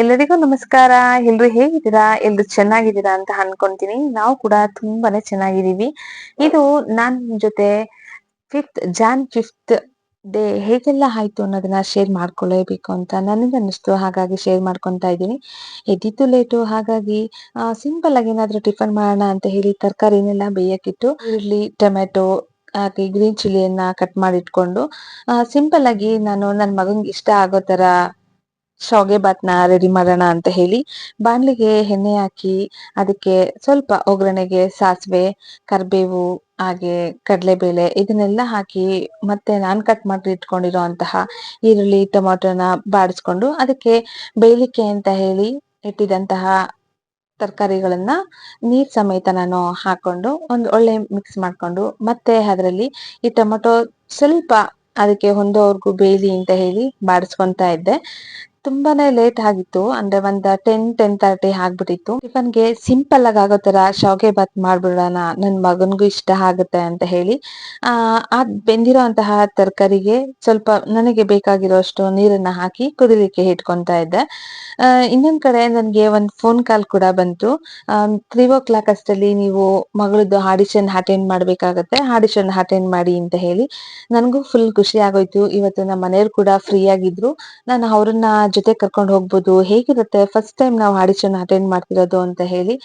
ಎಲ್ಲರಿಗೂ ನಮಸ್ಕಾರ. ಎಲ್ರು ಹೇಗಿದ್ದೀರಾ? ಎಲ್ರು ಚೆನ್ನಾಗಿದ್ದೀರಾ ಅಂತ ಅನ್ಕೊಂತೀನಿ. ನಾವು ಕೂಡ ತುಂಬಾನೇ ಚೆನ್ನಾಗಿದ್ದೀವಿ. ಇದು ನಾನ್ ಜೊತೆ ಫಿಫ್ತ್ ಜಾನ್ ಫಿಫ್ತ್ ಡೇ ಹೇಗೆಲ್ಲ ಆಯ್ತು ಅನ್ನೋದನ್ನ ಶೇರ್ ಮಾಡ್ಕೊಳ್ಳೇಬೇಕು ಅಂತ ನನಗೆ ಅನ್ನಿಸ್ತು ಹಾಗಾಗಿ ಶೇರ್ ಮಾಡ್ಕೊಂತ ಇದ್ದೀನಿ. ಎದ್ದಿತ್ತು ಲೇಟು ಹಾಗಾಗಿ ಸಿಂಪಲ್ ಆಗಿ ಏನಾದ್ರೂ ಟಿಫನ್ ಮಾಡೋಣ ಅಂತ ಹೇಳಿ ತರಕಾರಿನೆಲ್ಲ ಬೇಯಕ್ಕಿಟ್ಟು ಈರುಳ್ಳಿ, ಟೊಮೆಟೊ, ಹಾಗೆ ಗ್ರೀನ್ ಚಿಲ್ಲಿಯನ್ನ ಕಟ್ ಮಾಡಿ ಇಟ್ಕೊಂಡು ಸಿಂಪಲ್ ಆಗಿ ನಾನು ನನ್ನ ಮಗನ್ಗೆ ಇಷ್ಟ ಆಗೋ ತರ ಶಾವ್ಗೆ ಬಾತ್ನ ರೆಡಿ ಮಾಡೋಣ ಅಂತ ಹೇಳಿ ಬಾಣ್ಲಿಗೆ ಎಣ್ಣೆ ಹಾಕಿ ಅದಕ್ಕೆ ಸ್ವಲ್ಪ ಒಗ್ಗರಣೆಗೆ ಸಾಸಿವೆ, ಕರಿಬೇವು, ಹಾಗೆ ಕಡಲೆಬೇಳೆ ಇದನ್ನೆಲ್ಲ ಹಾಕಿ ಮತ್ತೆ ನಾನ್ ಕಟ್ ಮಾಡಿ ಇಟ್ಕೊಂಡಿರೋ ಅಂತಹ ಈರುಳ್ಳಿ ಟೊಮಾಟೊನ ಬಾಡಿಸ್ಕೊಂಡು ಅದಕ್ಕೆ ಬೇಯಲಿಕ್ಕೆ ಅಂತ ಹೇಳಿ ಇಟ್ಟಿದಂತಹ ತರಕಾರಿಗಳನ್ನ ನೀರ್ ಸಮೇತ ನಾನು ಹಾಕೊಂಡು ಒಂದು ಒಳ್ಳೆ ಮಿಕ್ಸ್ ಮಾಡ್ಕೊಂಡು ಮತ್ತೆ ಅದರಲ್ಲಿ ಈ ಟೊಮೆಟೊ ಸ್ವಲ್ಪ ಅದಕ್ಕೆ ಹೊಂದೋವರೆಗೂ ಬೇಯಲಿ ಅಂತ ಹೇಳಿ ಬಾಡಿಸ್ಕೊಂತ ಇದ್ದೆ. ತುಂಬಾನೇ ಲೇಟ್ ಆಗಿತ್ತು. ಅಂದ್ರೆ ಒಂದ್ ಟೆನ್ ಟೆನ್ ತರ್ಟಿ ಆಗ್ಬಿಟ್ಟಿತ್ತು. ಟಿಫನ್ಗೆ ಸಿಂಪಲ್ ಆಗಿ ಆಗೋ ತರ ಶಾವ್ಗೆ ಬಾತ್ ಮಾಡ್ಬಿಡೋಣ, ನನ್ ಮಗನ್ಗೂ ಇಷ್ಟ ಆಗುತ್ತೆ ಅಂತ ಹೇಳಿ. ಆ ಬೆಂದಿರೋ ಅಂತಹ ತರಕಾರಿಗೆ ಸ್ವಲ್ಪ ನನಗೆ ಬೇಕಾಗಿರೋಷ್ಟು ನೀರನ್ನ ಹಾಕಿ ಕುದಿಲಿಕ್ಕೆ ಇಟ್ಕೊಂತಾ ಇದ್ದೆ. ಇನ್ನೊಂದ್ ಕಡೆ ನನ್ಗೆ ಒಂದ್ ಫೋನ್ ಕಾಲ್ ಕೂಡ ಬಂತು. ತ್ರೀ ಓ ಕ್ಲಾಕ್ ಅಷ್ಟಲ್ಲಿ ನೀವು ಮಗಳದ್ದು ಆಡಿಷನ್ ಅಟೆಂಡ್ ಮಾಡ್ಬೇಕಾಗತ್ತೆ. ಆಡಿಷನ್ ಅಟೆಂಡ್ ಮಾಡಿ ಅಂತ ಹೇಳಿ. ನನ್ಗೂ ಫುಲ್ ಖುಷಿ ಆಗೋಯ್ತು. ಇವತ್ತು ನಮ್ಮ ಮನೆಯವ್ರು ಕೂಡ ಫ್ರೀ ಆಗಿದ್ರು. ನಾನು ಅವ್ರನ್ನ ಜೊತೆ ಕರ್ಕೊಂಡು ಹೋಗ್ಬೋದು. ಹೇಗಿರುತ್ತೆ? ಫಸ್ಟ್ ಟೈಮ್ ನಾವು ಆಡಿಷನ್ ಅಟೆಂಡ್ ಮಾಡ್ತಿರೋದು ಅಂತ ಹೇಳಿ.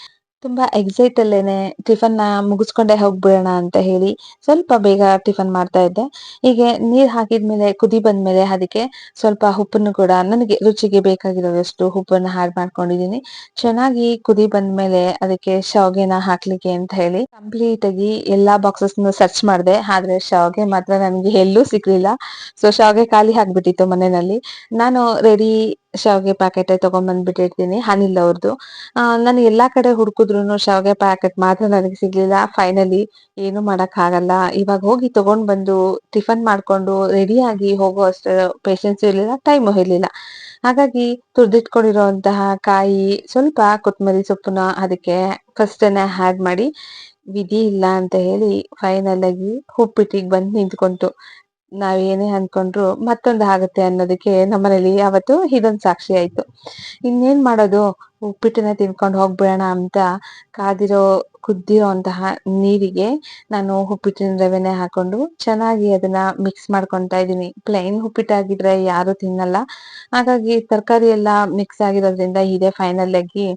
ತುಂಬಾ ಎಕ್ಸೈಟ್ ಅಲ್ಲೇನೆ ಟಿಫನ್ನ ಮುಗಿಸ್ಕೊಂಡೆ ಹೋಗ್ಬಿಡೋಣ ಅಂತ ಹೇಳಿ ಸ್ವಲ್ಪ ಬೇಗ ಟಿಫನ್ ಮಾಡ್ತಾ ಇದ್ದೆ. ಹೀಗೆ ನೀರ್ ಹಾಕಿದ್ಮೇಲೆ, ಕುದಿ ಬಂದ್ಮೇಲೆ ಅದಕ್ಕೆ ಸ್ವಲ್ಪ ಉಪ್ಪನ್ನು ಕೂಡ ನನಗೆ ರುಚಿಗೆ ಬೇಕಾಗಿರೋದಷ್ಟು ಉಪ್ಪನ್ನು ಹಾಡ್ ಮಾಡ್ಕೊಂಡಿದೀನಿ ಚೆನ್ನಾಗಿ ಕುದಿ ಬಂದ್ಮೇಲೆ ಅದಕ್ಕೆ ಶಾವ್ಗೆನ ಹಾಕ್ಲಿಕ್ಕೆ ಅಂತ ಹೇಳಿ ಕಂಪ್ಲೀಟ್ ಆಗಿ ಎಲ್ಲಾ ಬಾಕ್ಸಸ್ ಸರ್ಚ್ ಮಾಡಿದೆ. ಆದ್ರೆ ಶಾವ್ಗೆ ಮಾತ್ರ ನನಗೆ ಎಲ್ಲೂ ಸಿಗ್ಲಿಲ್ಲ. ಸೊ ಶಾವ್ಗೆ ಖಾಲಿ ಆಗ್ಬಿಟ್ಟಿತ್ತು ಮನೆಯಲ್ಲಿ. ನಾನು ರೆಡಿ ಶಾವ್ಗೆ ಪ್ಯಾಕೆಟ್ ತಗೊಂಡ್ ಬಂದ್ಬಿಟ್ಟಿರ್ತೀನಿ, ಅನಿಲ್ ಅವ್ರದ್ದು ನಾನು ಎಲ್ಲಾ ಕಡೆ ಹುಡುಕಿದ್ರು ಶಾವಿಗೆ ಪ್ಯಾಕೆಟ್ ಮಾತ್ರ ನನಗೆ ಸಿಗ್ಲಿಲ್ಲ. ಫೈನಲಿ ಏನು ಮಾಡಕ್ ಆಗಲ್ಲ. ಇವಾಗ ಹೋಗಿ ತಗೊಂಡ್ ಬಂದು ಟಿಫನ್ ಮಾಡ್ಕೊಂಡು ರೆಡಿ ಆಗಿ ಹೋಗೋ ಅಷ್ಟು ಪೇಶನ್ಸ್ ಇರ್ಲಿಲ್ಲ ಟೈಮ್ ಇರ್ಲಿಲ್ಲ. ಹಾಗಾಗಿ ತುರ್ದಿಟ್ಕೊಂಡಿರುವಂತಹ ಕಾಯಿ ಸ್ವಲ್ಪ ಕೊತ್ತಂಬರಿ ಸೊಪ್ಪನ್ನ ಅದಕ್ಕೆ ಫಸ್ಟೇನೆ ಆಡ್ ಮಾಡಿ, ವಿಧಿ ಇಲ್ಲ ಅಂತ ಹೇಳಿ ಫೈನಲ್ ಆಗಿ ಉಪ್ಪಿಟ್ಟಿಗೆ ಬಂದು ನಿಂತ್ಕೊಂತು. ನಾವ್ ಏನೇ ಅನ್ಕೊಂಡ್ರು ಮತ್ತೊಂದು ಆಗುತ್ತೆ ಅನ್ನೋದಕ್ಕೆ ನಮ್ಮನೇಲಿ ಅವತ್ತು ಇದೊಂದ್ ಸಾಕ್ಷಿ ಆಯ್ತು. ಇನ್ನೇನ್ ಮಾಡೋದು? ಉಪ್ಪಿಟ್ಟನ್ನ ತಿನ್ಕೊಂಡು ಹೋಗ್ಬಿಡೋಣ ಅಂತ ಕಾದಿರೋ, ಕುದ್ದಿರೋ ಅಂತಹ ನೀರಿಗೆ ನಾನು ಉಪ್ಪಿಟ್ಟಿನ ರವೆನೆ ಹಾಕೊಂಡು ಚೆನ್ನಾಗಿ ಅದನ್ನ ಮಿಕ್ಸ್ ಮಾಡ್ಕೊಂತಾ ಇದೀನಿ ಪ್ಲೈನ್ ಉಪ್ಪಿಟ್ಟಾಗಿದ್ರೆ ಯಾರು ತಿನ್ನಲ್ಲ. ಹಾಗಾಗಿ ತರಕಾರಿ ಎಲ್ಲ ಮಿಕ್ಸ್ ಆಗಿರೋದ್ರಿಂದ ಇದೆ ಫೈನಲ್ ಆಗಿ.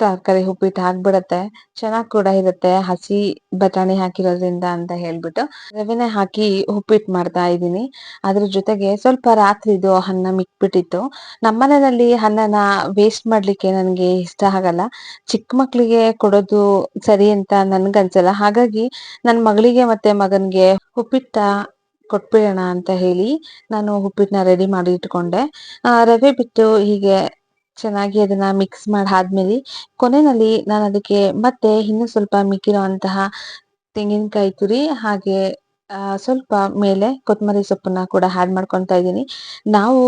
ತರಕಾರಿ ಉಪ್ಪಿಟ್ಟು ಆಗ್ಬಿಡತ್ತೆ ಚೆನ್ನಾಗ್ ಕೂಡ ಇರುತ್ತೆ ಹಸಿ ಬಟಾಣಿ ಹಾಕಿರೋದ್ರಿಂದ ಅಂತ ಹೇಳ್ಬಿಟ್ಟು. ರವೆನೆ ಹಾಕಿ ಉಪ್ಪಿಟ್ಟು ಮಾಡ್ತಾ ಇದ್ದೀನಿ. ಅದ್ರ ಜೊತೆಗೆ ಸ್ವಲ್ಪ ರಾತ್ರಿದು ಅನ್ನ ಮಿಕ್ಬಿಟ್ಟಿತ್ತು. ನಮ್ಮನೆಯಲ್ಲಿ ಅನ್ನನ ವೇಸ್ಟ್ ಮಾಡ್ಲಿಕ್ಕೆ ನನ್ಗೆ ಇಷ್ಟ ಆಗಲ್ಲ. ಚಿಕ್ಕ ಮಕ್ಳಿಗೆ ಕೊಡೋದು ಸರಿ ಅಂತ ನನ್ಗನ್ಸಲ್ಲ. ಹಾಗಾಗಿ ನನ್ ಮಗಳಿಗೆ ಮತ್ತೆ ಮಗನ್ಗೆ ಉಪ್ಪಿಟ್ಟ ಕೊಟ್ಬಿಡೋಣ ಅಂತ ಹೇಳಿ ನಾನು ಉಪ್ಪಿಟ್ಟನ್ನ ರೆಡಿ ಮಾಡಿ ಇಟ್ಕೊಂಡೆ. ರವೆ ಬಿಟ್ಟು ಹೀಗೆ ಚೆನ್ನಾಗಿ ಅದನ್ನ ಮಿಕ್ಸ್ ಮಾಡಿ ಆದ್ಮೇಲೆ ಕೊನೆಯಲ್ಲಿ ನಾನು ಅದಕ್ಕೆ ಮತ್ತೆ ಇನ್ನು ಸ್ವಲ್ಪ ಮಿಕ್ಕಿರುವಂತಹ ತೆಂಗಿನಕಾಯಿ ತುರಿ ಹಾಗೆ ಸ್ವಲ್ಪ ಮೇಲೆ ಕೊತ್ತಂಬರಿ ಸೊಪ್ಪನ್ನ ಕೂಡ ಆಡ್ ಮಾಡ್ಕೊತಾ ಇದ್ದೀನಿ. ನಾವು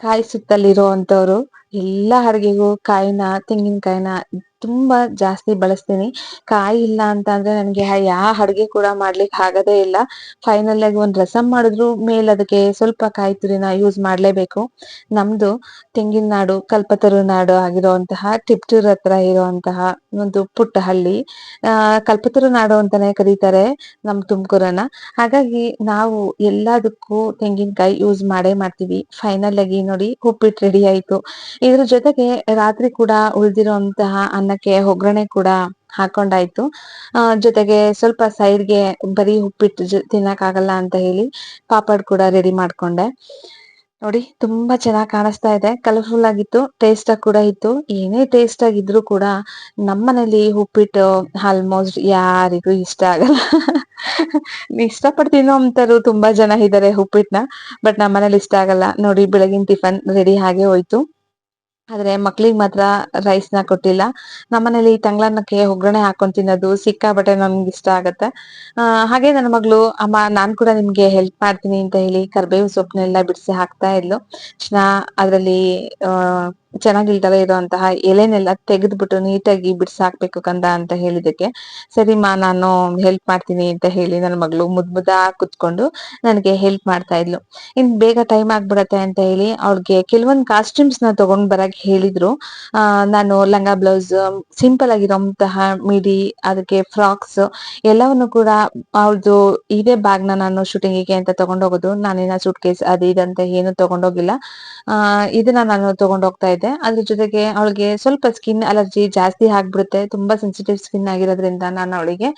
ಕಾಯಿ ಸುತ್ತಲಿರೋ ಅಂತವ್ರು ಎಲ್ಲಾ ಅಡ್ಗೆಗೂ ಕಾಯಿನ, ತೆಂಗಿನಕಾಯಿನ ತುಂಬಾ ಜಾಸ್ತಿ ಬಳಸ್ತೀನಿ. ಕಾಯಿ ಇಲ್ಲ ಅಂತ ಅಂದ್ರೆ ನನ್ಗೆ ಯಾವ ಅಡ್ಗೆ ಕೂಡ ಮಾಡ್ಲಿಕ್ಕೆ ಆಗದೇ ಇಲ್ಲ. ಫೈನಲ್ ಆಗಿ ಒಂದ್ ರಸಂ ಮಾಡಿದ್ರು ಮೇಲೆ ಅದಕ್ಕೆ ಸ್ವಲ್ಪ ಕಾಯಿ ತುರಿನ ಯೂಸ್ ಮಾಡ್ಲೇಬೇಕು. ನಮ್ದು ತೆಂಗಿನ ನಾಡು, ಕಲ್ಪತರು ನಾಡು ಆಗಿರುವಂತಹ ಟಿಪ್ಟೂರ್ ಹತ್ರ ಇರುವಂತಹ ಒಂದು ಪುಟ್ಟ ಹಳ್ಳಿ ಆ, ಕಲ್ಪತರು ನಾಡು ಅಂತಾನೆ ಕರೀತಾರೆ ನಮ್ ತುಮಕೂರನ್ನ. ಹಾಗಾಗಿ ನಾವು ಎಲ್ಲದಕ್ಕೂ ತೆಂಗಿನಕಾಯಿ ಯೂಸ್ ಮಾಡೇ ಮಾಡ್ತೀವಿ. ಫೈನಲ್ ಆಗಿ ನೋಡಿ ಉಪ್ಪಿಟ್ಟು ರೆಡಿ ಆಯ್ತು. ಇದ್ರ ಜೊತೆಗೆ ರಾತ್ರಿ ಕೂಡ ಉಳಿದಿರುವಂತಹ ಅನ್ನಕ್ಕೆ ಒಗ್ಗರಣೆ ಕೂಡ ಹಾಕೊಂಡಾಯ್ತು. ಆ, ಜೊತೆಗೆ ಸ್ವಲ್ಪ ಸೈಡ್ಗೆ ಬರೀ ಉಪ್ಪಿಟ್ಟು ತಿನ್ನಕ್ ಆಗಲ್ಲ ಅಂತ ಹೇಳಿ ಪಾಪಡ್ ಕೂಡ ರೆಡಿ ಮಾಡ್ಕೊಂಡೆ. ನೋಡಿ, ತುಂಬಾ ಚೆನ್ನಾಗಿ ಕಾಣಿಸ್ತಾ ಇದೆ. ಕಲರ್ಫುಲ್ ಆಗಿತ್ತು ಟೇಸ್ಟ್ ಆಗಿ ಕೂಡ ಇತ್ತು. ಏನೇ ಟೇಸ್ಟ್ ಆಗಿದ್ರು ಕೂಡ ನಮ್ಮನೇಲಿ ಉಪ್ಪಿಟ್ಟು ಆಲ್ಮೋಸ್ಟ್ ಯಾರಿಗೂ ಇಷ್ಟ ಆಗಲ್ಲ. ಇಷ್ಟಪಟ್ಟು ತಿನ್ನೋ ಅಂತರು ತುಂಬಾ ಜನ ಇದ್ದಾರೆ ಉಪ್ಪಿಟ್ಟನ್ನ ಬಟ್ ನಮ್ಮನೇಲಿ ಇಷ್ಟ ಆಗಲ್ಲ. ನೋಡಿ, ಬೆಳಗಿನ ಟಿಫನ್ ರೆಡಿ ಹಾಗೆ ಹೋಯ್ತು. ಆದ್ರೆ ಮಕ್ಳಿಗೆ ಮಾತ್ರ ರೈಸ್ನ ಕೊಟ್ಟಿಲ್ಲ. ನಮ್ಮನೇಲಿ ತಂಗ್ಳನ್ನಕ್ಕೆ ಒಗ್ಗರಣೆ ಹಾಕೊಂಡ್ ತಿನ್ನೋದು ಸಿಕ್ಕಾಬಟ್ಟೆ ನಮ್ಗೆ ಇಷ್ಟ ಆಗತ್ತೆ. ಹಾಗೆ ನನ್ನ ಮಗಳು, ಅಮ್ಮ, ನಾನ್ ಕೂಡ ನಿಮ್ಗೆ ಹೆಲ್ಪ್ ಮಾಡ್ತೀನಿ ಅಂತ ಹೇಳಿ ಕರ್ಬೇವು ಸೊಪ್ಪನ್ನೆಲ್ಲ ಬಿಡಿಸಿ ಹಾಕ್ತಾ ಇದ್ಲು. ಅದ್ರಲ್ಲಿ, ಆ ಚೆನ್ನಾಗಿಲ್ದಲೇ ಇರುವಂತಹ ಎಲೆನೆಲ್ಲ ತೆಗೆದ್ಬಿಟ್ಟು ನೀಟಾಗಿ ಬಿಡ್ಸಾಕ್ಬೇಕು ಕಂದ ಅಂತ ಹೇಳಿದಕ್ಕೆ ಸರಿ ಮಾ, ನಾನು ಹೆಲ್ಪ್ ಮಾಡ್ತೀನಿ ಅಂತ ಹೇಳಿ ನನ್ನ ಮಗಳು ಮುದ್ ಮುದ್ದ ಕುತ್ಕೊಂಡು ನನಗೆ ಹೆಲ್ಪ್ ಮಾಡ್ತಾ ಇದ್ಲು. ಇನ್ ಬೇಗ ಟೈಮ್ ಆಗ್ಬಿಡತ್ತೆ ಅಂತ ಹೇಳಿ ಅವ್ಳಿಗೆ ಕೆಲವೊಂದು ಕಾಸ್ಟ್ಯೂಮ್ಸ್ನ ತಗೊಂಡ್ ಬರಕ್ ಹೇಳಿದ್ರು. ನಾನು ಲಂಗ ಬ್ಲೌಸ್ ಸಿಂಪಲ್ ಆಗಿರೋಂತಹ ಮಿಡಿ ಅದಕ್ಕೆ ಫ್ರಾಕ್ಸ್ ಎಲ್ಲವನ್ನು ಕೂಡ ಅವ್ರದ್ದು ಇದೇ ಬ್ಯಾಗ್ನ ನಾನು ಶೂಟಿಂಗಿಗೆ ಅಂತ ತಗೊಂಡೋಗೋದು ನಾನೇನ ಸೂಟ್ ಕೇಸ್ ಅದು ಇದಂತ ಏನು ತಗೊಂಡೋಗಿಲ್ಲ ಇದನ್ನ ನಾನು ತಗೊಂಡ್ ಹೋಗ್ತಾ ಇದ್ದೆ ಅದ್ರ ಜೊತೆಗೆ ಅವಳಿಗೆ ಸ್ವಲ್ಪ ಸ್ಕಿನ್ ಅಲರ್ಜಿ ಜಾಸ್ತಿ ಆಗ್ಬಿಡುತ್ತೆ. ತುಂಬಾ ಸೆನ್ಸಿಟಿವ್ ಸ್ಕಿನ್ ಆಗಿರೋದ್ರಿಂದ ನಾನು ಅವಳಿಗೆ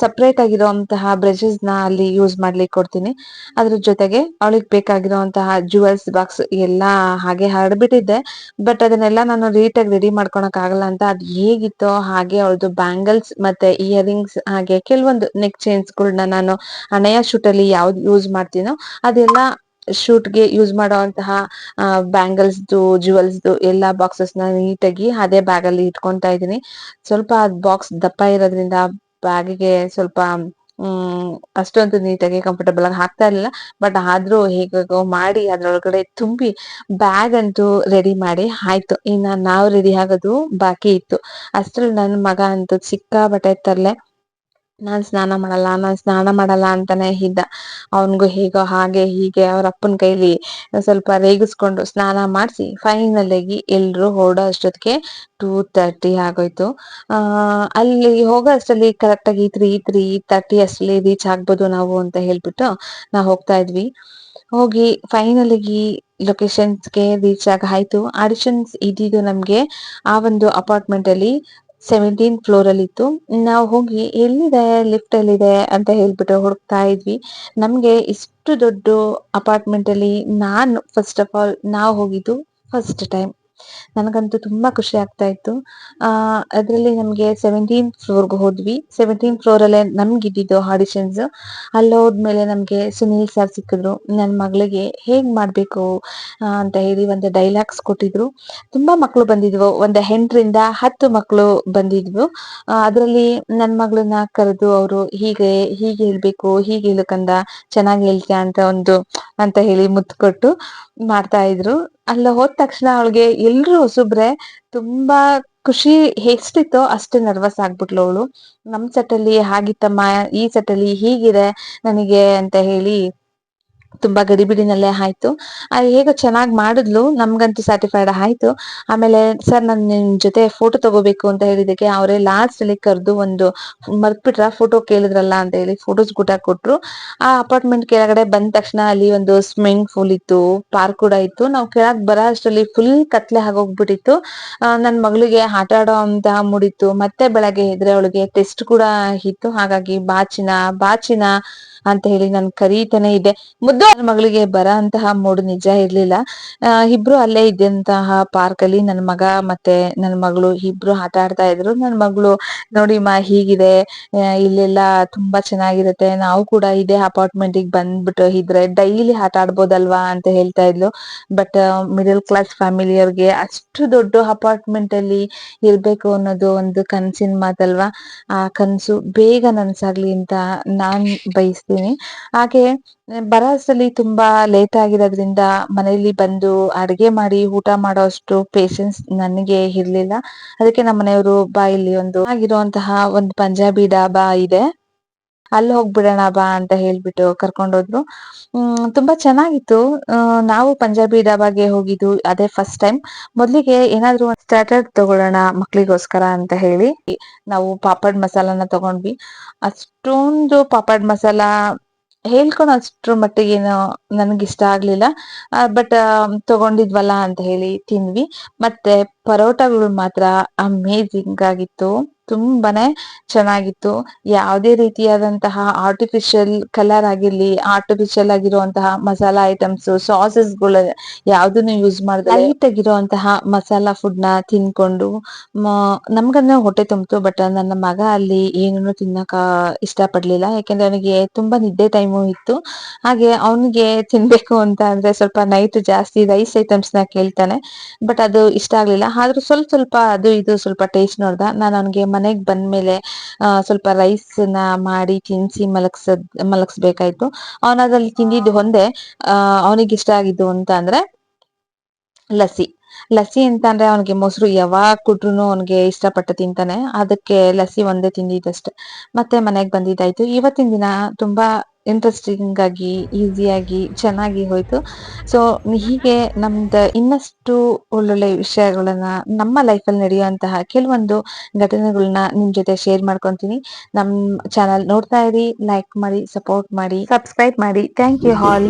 ಸಪ್ರೇಟ್ ಆಗಿರುವಂತಹ ಬ್ರಷಸ್ನ ಅಲ್ಲಿ ಯೂಸ್ ಮಾಡ್ಲಿಕ್ಕೆ ಕೊಡ್ತೀನಿ. ಅದ್ರ ಜೊತೆಗೆ ಅವಳಿಗೆ ಬೇಕಾಗಿರುವಂತಹ ಜುವೆಲ್ಸ್ ಬಾಕ್ಸ್ ಎಲ್ಲ ಹಾಗೆ ಹರಡ್ಬಿಟ್ಟಿದ್ದೆ. ಬಟ್ ಅದನ್ನೆಲ್ಲ ನಾನು ನೀಟಾಗಿ ರೆಡಿ ಮಾಡ್ಕೊಳಕ್ ಆಗಲ್ಲ ಅಂತ ಅದು ಹೇಗಿತ್ತೋ ಹಾಗೆ ಅವಳದು ಬ್ಯಾಂಗಲ್ಸ್ ಮತ್ತೆ ಇಯರಿಂಗ್ಸ್ ಹಾಗೆ ಕೆಲವೊಂದು ನೆಕ್ ಚೈನ್ಸ್ ಗಳನ್ನ ನಾನು ಹಣೆಯ ಶೂಟ್ ಅಲ್ಲಿ ಯಾವ್ದು ಯೂಸ್ ಮಾಡ್ತೀನೋ ಅದೆಲ್ಲ ಶೂಟ್ಗೆ ಯೂಸ್ ಮಾಡುವಂತಹ ಬ್ಯಾಂಗಲ್ಸ್ ಜುವೆಲ್ಸ್ ಎಲ್ಲಾ ಬಾಕ್ಸಸ್ನ ನೀಟಾಗಿ ಅದೇ ಬ್ಯಾಗ್ ಅಲ್ಲಿ ಇಟ್ಕೊಂತಾ ಇದೀನಿ ಸ್ವಲ್ಪ ಬಾಕ್ಸ್ ದಪ್ಪ ಇರೋದ್ರಿಂದ ಬ್ಯಾಗಿಗೆ ಸ್ವಲ್ಪ, ಹ್ಮ್, ಅಷ್ಟೊಂದು ನೀಟಾಗಿ ಕಂಫರ್ಟಬಲ್ ಆಗಿ ಹಾಕ್ತಾ ಇರ್ಲಿಲ್ಲ. ಬಟ್ ಆದ್ರೂ ಹೇಗೋ ಮಾಡಿ ಅದ್ರೊಳಗಡೆ ತುಂಬಿ ಬ್ಯಾಗ್ ಅಂತೂ ರೆಡಿ ಮಾಡಿ ಆಯ್ತು. ಇನ್ನ ನಾವು ರೆಡಿ ಆಗೋದು ಬಾಕಿ ಇತ್ತು. ಅಷ್ಟ್ರಲ್ಲಿ ನನ್ ಮಗ ಅಂತೂ ಸಿಕ್ಕಾಪಟ್ಟೆ ತರ್ಲೆ. ನಾನ್ ಸ್ನಾನ ಮಾಡಲ್ಲ, ನಾನ್ ಸ್ನಾನ ಮಾಡಲ್ಲ ಅಂತಾನೆ ಇದ್ದ. ಅವನ್ಗೂ ಹೇಗೋ, ಹಾಗೆ ಹೀಗೆ ಅವ್ರ ಅಪ್ಪನ ಕೈಲಿ ಸ್ವಲ್ಪ ರೇಗಿಸ್ಕೊಂಡು ಸ್ನಾನ ಮಾಡಿಸಿ ಫೈನಲ್ ಆಗಿ ಎಲ್ರು ಹೊರಡೋ ಅಷ್ಟೊತ್ತಿಗೆ ಟೂ ತರ್ಟಿ ಆಗೋಯ್ತು. ಅಲ್ಲಿ ಹೋಗೋ ಅಷ್ಟರಲ್ಲಿ ಕರೆಕ್ಟ್ ಆಗಿ ತ್ರೀ ತ್ರೀ ತರ್ಟಿ ಅಷ್ಟರಲ್ಲಿ ರೀಚ್ ಆಗ್ಬೋದು ನಾವು ಅಂತ ಹೇಳ್ಬಿಟ್ಟು ನಾವ್ ಹೋಗ್ತಾ ಇದ್ವಿ. ಹೋಗಿ ಫೈನಲ್ ಆಗಿ ಲೊಕೇಶನ್ಸ್ಗೆ ರೀಚ್ ಆಗ ಆಯ್ತು. ಆಡಿಷನ್ಸ್ ಇದ್ದಿದ್ದು ನಮ್ಗೆ ಆ ಒಂದು ಅಪಾರ್ಟ್ಮೆಂಟ್ ಅಲ್ಲಿ ಸೆವೆಂಟೀನ್ ಫ್ಲೋರ್ ಅಲ್ಲಿ ಇತ್ತು. ನಾವು ಹೋಗಿ ಎಲ್ಲಿದೆ ಲಿಫ್ಟ್ ಎಲ್ಲಿದೆ ಅಂತ ಹೇಳ್ಬಿಟ್ಟು ಹುಡುಕ್ತಾ ಇದ್ವಿ. ನಮ್ಗೆ ಇಷ್ಟು ದೊಡ್ಡ ಅಪಾರ್ಟ್ಮೆಂಟ್ ಅಲ್ಲಿ ನಾನು ಫಸ್ಟ್ ಆಫ್ ಆಲ್ ನಾವು ಹೋಗಿದ್ದು ಫಸ್ಟ್ ಟೈಮ್ ನನಗಂತೂ ತುಂಬಾ ಖುಷಿ ಆಗ್ತಾ ಇತ್ತು. ಅದರಲ್ಲಿ ನಮ್ಗೆ ಸೆವೆಂಟೀನ್ ಫ್ಲೋರ್ಗೆ ಹೋದ್ವಿ. ಸೆವೆಂಟೀನ್ ಫ್ಲೋರ್ ಅಲ್ಲೇ ನಮ್ಗೆ ಇದ್ದಿದ್ದು ಆಡಿಷನ್ಸ್ ಅಲ್ಲಿ ಹೋದ್ಮೇಲೆ ನಮ್ಗೆ ಸುನೀಲ್ ಸರ್ ಸಿಕ್ಕಿದ್ರು. ನನ್ ಮಗಳಿಗೆ ಹೇಗ್ ಮಾಡ್ಬೇಕು ಅಂತ ಹೇಳಿ ಒಂದು ಡೈಲಾಗ್ಸ್ ಕೊಟ್ಟಿದ್ರು. ತುಂಬಾ ಮಕ್ಳು ಬಂದಿದ್ವು. ಒಂದು ಎಂಟರಿಂದ ಹತ್ತು ಮಕ್ಳು ಬಂದಿದ್ವು. ಅದರಲ್ಲಿ ಅದ್ರಲ್ಲಿ ನನ್ ಮಗಳನ್ನ ಕರೆದು ಅವರು ಹೀಗೆ ಹೀಗೆ ಹೇಳ್ಬೇಕು, ಹೀಗೆ ಹೇಳಕಂದ, ಚೆನ್ನಾಗಿ ಹೇಳ್ತೀಯ ಅಂತ ಒಂದು, ಅಂತ ಹೇಳಿ ಮುತ್ತು ಕೊಟ್ಟು ಮಾಡ್ತಾ ಇದ್ರು. ಅಲ್ಲ ಹೋದ ತಕ್ಷಣ ಅವಳಿಗೆ ಎಲ್ರು ಹೊಸಬ್ರೆ ತುಂಬಾ ಖುಷಿ ಎಷ್ಟಿತ್ತೋ ಅಷ್ಟೇ ನರ್ವಸ್ ಆಗ್ಬಿಟ್ಲು ಅವಳು. ನಮ್ ಸೆಟ್ ಅಲ್ಲಿ ಹಾಗಿತ್ತಮ್ಮ, ಈ ಸೆಟ್ ಅಲ್ಲಿ ಹೀಗಿದೆ, ನನಗೆ ಅಂತ ಹೇಳಿ ತುಂಬಾ ಗಡಿಬಿಡಿನಲ್ಲೇ ಆಯ್ತು. ಅದು ಹೇಗೋ ಚೆನ್ನಾಗಿ ಮಾಡಿದ್ಲು, ನಮ್ಗಂತೂ ಸ್ಯಾಟಿಸ್ಫೈಡ್ ಆಯ್ತು. ಆಮೇಲೆ ಸರ್ ನಾನು ನಿಮ್ ಜೊತೆ ಫೋಟೋ ತಗೋಬೇಕು ಅಂತ ಹೇಳಿದಕ್ಕೆ ಅವರೇ ಲಾಸ್ಟ್ ಅಲ್ಲಿ ಕರೆದು ಒಂದು ಮರ್ತ್ಬಿಟ್ರ ಫೋಟೋ ಕೇಳಿದ್ರಲ್ಲ ಅಂತ ಹೇಳಿ ಫೋಟೋಸ್ ಕೂಡ ಕೊಟ್ರು. ಆ ಅಪಾರ್ಟ್ಮೆಂಟ್ ಕೆಳಗಡೆ ಬಂದ ತಕ್ಷಣ ಅಲ್ಲಿ ಒಂದು ಸ್ವಿಮ್ಮಿಂಗ್ ಪೂಲ್ ಇತ್ತು ಪಾರ್ಕ್ ಕೂಡ ಇತ್ತು. ನಾವು ಕೆಳಗ್ ಬರೋ ಅಷ್ಟರಲ್ಲಿ ಫುಲ್ ಕತ್ಲೆ ಆಗೋಗ್ಬಿಟ್ಟಿತ್ತು. ನನ್ನ ನನ್ ಮಗಳಿಗೆ ಆಟ ಆಡೋ ಅಂತ ಮೂಡಿತ್ತು. ಮತ್ತೆ ಬೆಳಗ್ಗೆ ಎದ್ರೆ ಅವಳಿಗೆ ಟೆಸ್ಟ್ ಕೂಡ ಇತ್ತು. ಹಾಗಾಗಿ ಬಾಚಿನ ಬಾಚಿನ ಅಂತ ಹೇಳಿ ನಾನು ಕರೀತಾನೆ ಇದ್ದೆ ಮುದ್ದು ಮಗಳಿಗೆ ಬರ ಅಂತಹ ಮೂಡ್ ನಿಜ ಇರ್ಲಿಲ್ಲ. ಇಬ್ರು ಅಲ್ಲೇ ಇದ್ದಂತಹ ಪಾರ್ಕ್ ಅಲ್ಲಿ ನನ್ನ ಮಗ ಮತ್ತೆ ನನ್ನ ಮಗಳು ಇಬ್ರು ಆಟ ಆಡ್ತಾ ಇದ್ರು. ನನ್ ಮಗಳು, ನೋಡಿ ಮಾ, ಹೀಗಿದೆ. ಇಲ್ಲೆಲ್ಲ ತುಂಬಾ ಚೆನ್ನಾಗಿರುತ್ತೆ. ನಾವು ಕೂಡ ಇದೇ ಅಪಾರ್ಟ್ಮೆಂಟ್ಗೆ ಬಂದ್ಬಿಟ್ಟು ಇದ್ರೆ ಡೈಲಿ ಆಟ ಆಡ್ಬೋದಲ್ವಾ? ಅಂತ ಹೇಳ್ತಾ ಇದ್ಲು. ಬಟ್ ಮಿಡಲ್ ಕ್ಲಾಸ್ ಫ್ಯಾಮಿಲಿಯವ್ರಿಗೆ ಅಷ್ಟು ದೊಡ್ಡ ಅಪಾರ್ಟ್ಮೆಂಟ್ ಅಲ್ಲಿ ಇರ್ಬೇಕು ಅನ್ನೋದು ಒಂದು ಕನ್ಸಿನ ಮಾತಲ್ವಾ? ಆ ಕನ್ಸು ಬೇಗ ನನ್ಸಾಗ್ಲಿ ಅಂತ ನಾನ್ ಬಯಸ್ತೀನಿ. ಹಾಗೆ ಬರಸಲ್ಲಿ ತುಂಬಾ ಲೇಟ್ ಆಗಿರೋದ್ರಿಂದ ಮನೆಯಲ್ಲಿ ಬಂದು ಅಡ್ಗೆ ಮಾಡಿ ಊಟ ಮಾಡೋ ಅಷ್ಟು ಪೇಶನ್ಸ್ ನನಗೆ ಇರ್ಲಿಲ್ಲ. ಅದಕ್ಕೆ ನಮ್ಮ ಮನೆಯವರು ಬಾ ಇಲ್ಲಿ ಒಂದು ಆಗಿರುವಂತಹ ಒಂದು ಪಂಜಾಬಿ ಡಾಬಾ ಇದೆ. ಅಲ್ಲಿ ಹೋಗ್ಬಿಡೋಣ ಬಾ ಅಂತ ಹೇಳ್ಬಿಟ್ಟು ಕರ್ಕೊಂಡೋದ್ರು ಹ್ಮ್, ತುಂಬಾ ಚೆನ್ನಾಗಿತ್ತು. ನಾವು ಪಂಜಾಬಿ ಡಾಬಾಗೆ ಹೋಗಿದ್ದು ಅದೇ ಫಸ್ಟ್ ಟೈಮ್ ಮೊದ್ಲಿಗೆ ಏನಾದ್ರು ಸ್ಟಾರ್ಟರ್ ತಗೊಳ್ಳೋಣ ಮಕ್ಳಿಗೋಸ್ಕರ ಅಂತ ಹೇಳಿ ನಾವು ಪಾಪಡ್ ಮಸಾಲಾನ ತಗೊಂಡ್ವಿ. ಅಷ್ಟೊಂದು ಪಾಪಡ್ ಮಸಾಲ ಹೇಳ್ಕೊಂಡು ಅಷ್ಟ್ರ ಮಟ್ಟಿಗೇನು ನನ್ಗೆ ಇಷ್ಟ ಆಗ್ಲಿಲ್ಲ ಬಟ್ ತಗೊಂಡಿದ್ವಲ್ಲ ಅಂತ ಹೇಳಿ ತಿಂದ್ವಿ. ಮತ್ತೆ ಪರೋಟಗಳು ಮಾತ್ರ ಅಮೇಜಿಂಗ್ ಆಗಿತ್ತು. ತುಂಬಾನೇ ಚೆನ್ನಾಗಿತ್ತು. ಯಾವುದೇ ರೀತಿಯಾದಂತಹ ಆರ್ಟಿಫಿಷಿಯಲ್ ಕಲರ್ ಆಗಿರ್ಲಿ ಆರ್ಟಿಫಿಷಿಯಲ್ ಆಗಿರುವಂತಹ ಮಸಾಲಾ ಐಟಮ್ಸ್ ಸಾಸಸ್ಗಳು ಯಾವ್ದನ್ನು ಯೂಸ್ ಮಾಡಿದ್ರೆ ಲೈಟ್ ಆಗಿರುವಂತಹ ಮಸಾಲಾ ಫುಡ್ನ ತಿನ್ಕೊಂಡು ನಮ್ಗನ್ನ ಹೊಟ್ಟೆ ತುಂಬಿತು ಬಟ್ ನನ್ನ ಮಗ ಅಲ್ಲಿ ಏನನ್ನು ತಿನ್ನಕ ಇಷ್ಟ ಪಡ್ಲಿಲ್ಲ ಯಾಕೆಂದ್ರೆ ಅವನಿಗೆ ತುಂಬಾ ನಿದ್ದೆ ಟೈಮು ಇತ್ತು. ಹಾಗೆ ಅವನಿಗೆ ತಿನ್ಬೇಕು ಅಂತ ಅಂದ್ರೆ ಸ್ವಲ್ಪ ನೈಟ್ ಜಾಸ್ತಿ ರೈಸ್ ಐಟಮ್ಸ್ನ ಕೇಳ್ತಾನೆ. ಬಟ್ ಅದು ಇಷ್ಟ ಆಗ್ಲಿಲ್ಲ. ಆದ್ರೂ ಸ್ವಲ್ಪ ಸ್ವಲ್ಪ ಅದು ಇದು ಸ್ವಲ್ಪ ಟೇಸ್ಟ್ ನೋಡ್ದ. ನಾನು ಅವನಿಗೆ ಮನೆಗ್ ಬಂದ್ಮೇಲೆ ಸ್ವಲ್ಪ ರೈಸ್ನ ಮಾಡಿ ತಿನ್ಸಿ ಮಲಗ್ಸದ್, ಮಲಗಿಸ್ಬೇಕಾಯ್ತು. ಅವನ ಅದ್ರಲ್ಲಿ ತಿಂದಿದ್ದು ಒಂದೇ. ಅವನಿಗೆ ಇಷ್ಟ ಆಗಿದ್ದು ಅಂತ ಅಂದ್ರೆ ಲಸಿ ಲಸಿ ಅಂತ ಅಂದ್ರೆ ಅವನಿಗೆ ಮೊಸರು ಯಾವಾಗ ಕೊಟ್ರು ಅವನಿಗೆ ಇಷ್ಟಪಟ್ಟು ತಿಂತಾನೆ. ಅದಕ್ಕೆ ಲಸಿ ಒಂದೇ ತಿಂದಿದ್ದಷ್ಟೆ. ಮತ್ತೆ ಮನೆಗೆ ಬಂದಿದ್ದಾಯ್ತು. ಇವತ್ತಿನ ದಿನ ತುಂಬಾ ಇಂಟ್ರೆಸ್ಟಿಂಗ್ ಆಗಿ ಈಸಿಯಾಗಿ ಚೆನ್ನಾಗಿ ಹೋಯ್ತು. ಸೊ ಹೀಗೆ ನಮ್ದು ಇನ್ನಷ್ಟು ಒಳ್ಳೊಳ್ಳೆ ವಿಷಯಗಳನ್ನ ನಮ್ಮ ಲೈಫಲ್ಲಿ ನಡೆಯುವಂತಹ ಕೆಲವೊಂದು ಘಟನೆಗಳನ್ನ ನಿಮ್ ಜೊತೆ ಶೇರ್ ಮಾಡ್ಕೊಂತೀನಿ. ನಮ್ ಚಾನಲ್ ನೋಡ್ತಾ ಇರಿ ಲೈಕ್ ಮಾಡಿ ಸಪೋರ್ಟ್ ಮಾಡಿ ಸಬ್ಸ್ಕ್ರೈಬ್ ಮಾಡಿ. Thank you all